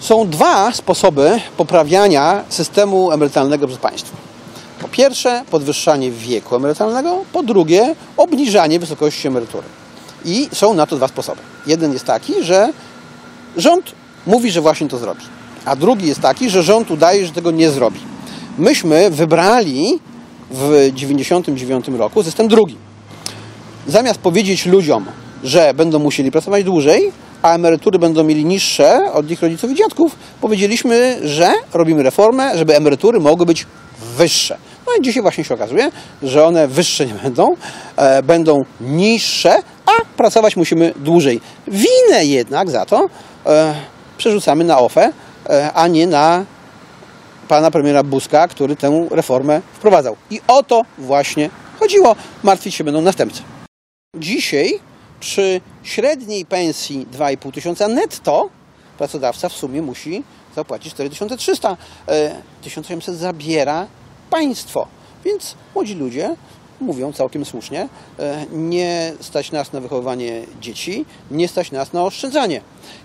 Są dwa sposoby poprawiania systemu emerytalnego przez państwo. Po pierwsze, podwyższanie wieku emerytalnego, po drugie, obniżanie wysokości emerytury. I są na to dwa sposoby. Jeden jest taki, że rząd mówi, że właśnie to zrobi, a drugi jest taki, że rząd udaje, że tego nie zrobi. Myśmy wybrali w 1999 roku system drugi. Zamiast powiedzieć ludziom, że będą musieli pracować dłużej, a emerytury będą mieli niższe od ich rodziców i dziadków, powiedzieliśmy, że robimy reformę, żeby emerytury mogły być wyższe. No i dzisiaj właśnie się okazuje, że one wyższe nie będą, e, będą niższe, a pracować musimy dłużej. Winę jednak za to e, przerzucamy na OFE, e, a nie na pana premiera Buzka, który tę reformę wprowadzał. I o to właśnie chodziło. Martwić się będą następcy. Dzisiaj przy średniej pensji 2,5 tysiąca netto pracodawca w sumie musi zapłacić 4300. E, 1800 zabiera państwo. Więc młodzi ludzie mówią całkiem słusznie, e, nie stać nas na wychowywanie dzieci, nie stać nas na oszczędzanie.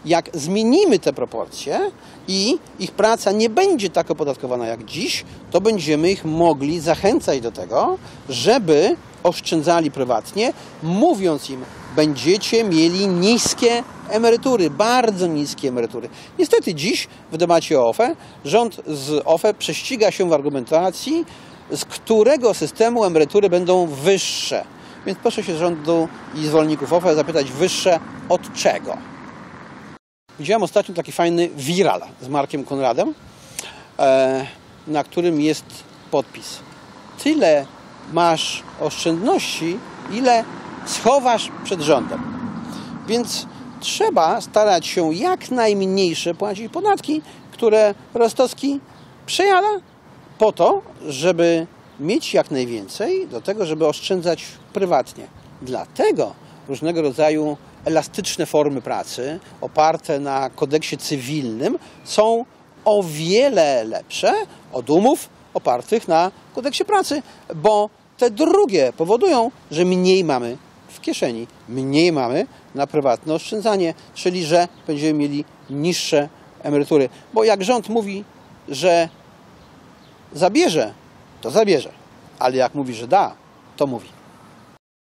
Jak zmienimy te proporcje i ich praca nie będzie tak opodatkowana jak dziś, to będziemy ich mogli zachęcać do tego, żeby oszczędzali prywatnie, mówiąc im, będziecie mieli niskie emerytury, bardzo niskie emerytury. Niestety dziś w debacie o OFE rząd z OFE prześciga się w argumentacji, z którego systemu emerytury będą wyższe. Więc proszę się rządu i zwolenników OFE zapytać, wyższe od czego? Widziałem ostatnio taki fajny viral z Markiem Konradem, e, na którym jest podpis. Tyle masz oszczędności, ile schowasz przed rządem. Więc trzeba starać się jak najmniejsze płacić podatki, które Rostowski przejada po to, żeby mieć jak najwięcej do tego, żeby oszczędzać prywatnie. Dlatego różnego rodzaju elastyczne formy pracy oparte na kodeksie cywilnym są o wiele lepsze od umów opartych na kodeksie pracy, bo te drugie powodują, że mniej mamy w kieszeni, mniej mamy na prywatne oszczędzanie, czyli że będziemy mieli niższe emerytury. Bo jak rząd mówi, że zabierze, to zabierze, ale jak mówi, że da, to mówi.